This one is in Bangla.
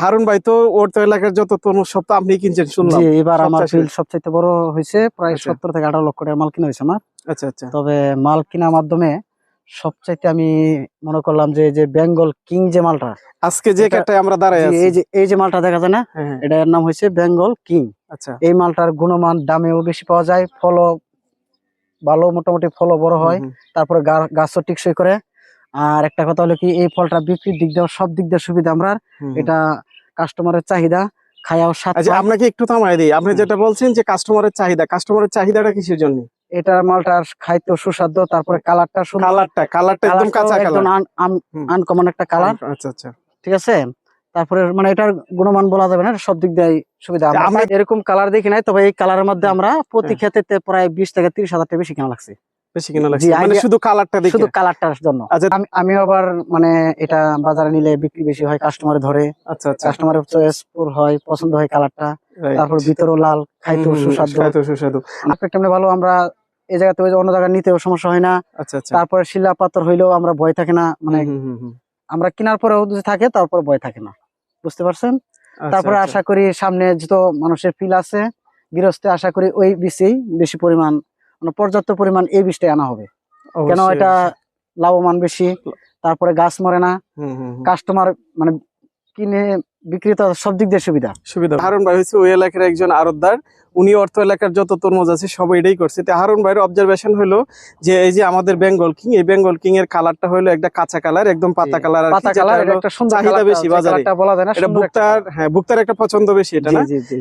হারুন ভাই তো ওর তো এলাকার যত তরমুজ সব তো আপনি কিনছেন শুনলাম। এবার আমার। ফিল্ড সবচাইতে বড় হয়েছে প্রায় আচ্ছা। সত্তর থেকে আঠারো লক্ষ টাকার মাল কিনা হয়েছে আমার। আচ্ছা আচ্ছা। তবে মাল কেনার মাধ্যমে সবচাইতে আমি মনে করলাম যে যে বেঙ্গল কিং যে মালটা আজকে যে কাটায় আমরা দাঁড়ায় আছি। এই যে এই যে মালটা দেখা যায় না হ্যাঁ, হ্যাঁ, এটার নাম হয়েছে বেঙ্গল কিং। আচ্ছা। এই মালটার গুণমান দামেও বেশি পাওয়া যায় ফলও ভালো মোটামুটি ফলও বড় হয়। তারপরে গাছও টিকসই করে। আর একটা কথা হলো কি এই ফলটা বিক্রির দিক দিয়ে সব দিক দিয়ে সুবিধা আমরা। এটা কাস্টমারের চাহিদা খায়াও স্বাদ আচ্ছা আপনাকে একটু থামাই দিই। আপনি যেটা বলছেন যে কাস্টমারের চাহিদা কাস্টমারের চাহিদাটা কিসের জন্য? এটা মালটার খাইতে সুস্বাদু তারপরে কালারটা কালারটা কালারটা একদম কাঁচা কালার আনকমন একটা কালার আচ্ছা আচ্ছা ঠিক আছে? তারপরে মানে এটার গুণমান বলা যাবে না সব দিক দিয়ে সুবিধা। আমরা আমরা- এরকম কালার দেখি নাই তবে এই কালারের মধ্যে আমরা প্রতি হ্যাঁ। ক্ষেত্রে প্রায় বিশ থেকে তিরিশ হাজার টাকা বেশি কেনা লাগছে। বেশি কিনা লাগছে? মানে শুধু কালারটা দেখে? শুধু কালারটার জন্য। আচ্ছা। আমি আমি আবার মানে এটা বাজারে নিলে বিক্রি বেশি হয় কাস্টমারে ধরে। আচ্ছা আচ্ছা। কাস্টমারের চয়েস হয় পছন্দ হয় কালারটা। তারপর ভিতরও লাল খাইতেও সুস্বাদু। খাইতেও সুস্বাদু। আপনার কেমনে ভালো আমরা এই জায়গা থেকে অন্য জায়গায় নিতেও সমস্যা হয় না। আচ্ছা আচ্ছা। তারপরে শিলা পাথর হইলেও আমরা ভয় থাকে না মানে। আমরা কেনার পরেও যদি থাকে তারপর ভয় থাকে না। বুঝতে পারছেন? আচ্ছা, তারপরে আচ্ছা। আশা করি সামনে যত মানুষের ফিল আছে গৃহস্থে আশা করি ওই বীজেই বেশি পরিমাণ মানে পর্যাপ্ত পরিমাণ এই বীজটাই আনা হবে। কেন এটা লাভবান বেশি তারপরে গাছ মরে না হুম, হুম, হুম। কাস্টমার মানে কিনে বিক্রেতা সব দিক দিয়ে সুবিধা। সুবিধা। হারুন ভাই হচ্ছে ওই এলাকার একজন আরতদার উনি অর্থ এলাকার যত তরমুজ আছে সব এটাই করছে। তো হারুন ভাইয়ের অবজারভেশন হলো যে এই যে আমাদের বেঙ্গল কিং এই বেঙ্গল কিং এর কালারটা হলো একটা কাঁচা কালার একদম পাতা কালার পাতা কালার এটা একটা সুন্দর চাহিদা বেশি বাজারে। বলা যায় না এটা বুকটার হ্যাঁ ভুক্তার একটা পছন্দ বেশি এটা জি, না? জি, জি।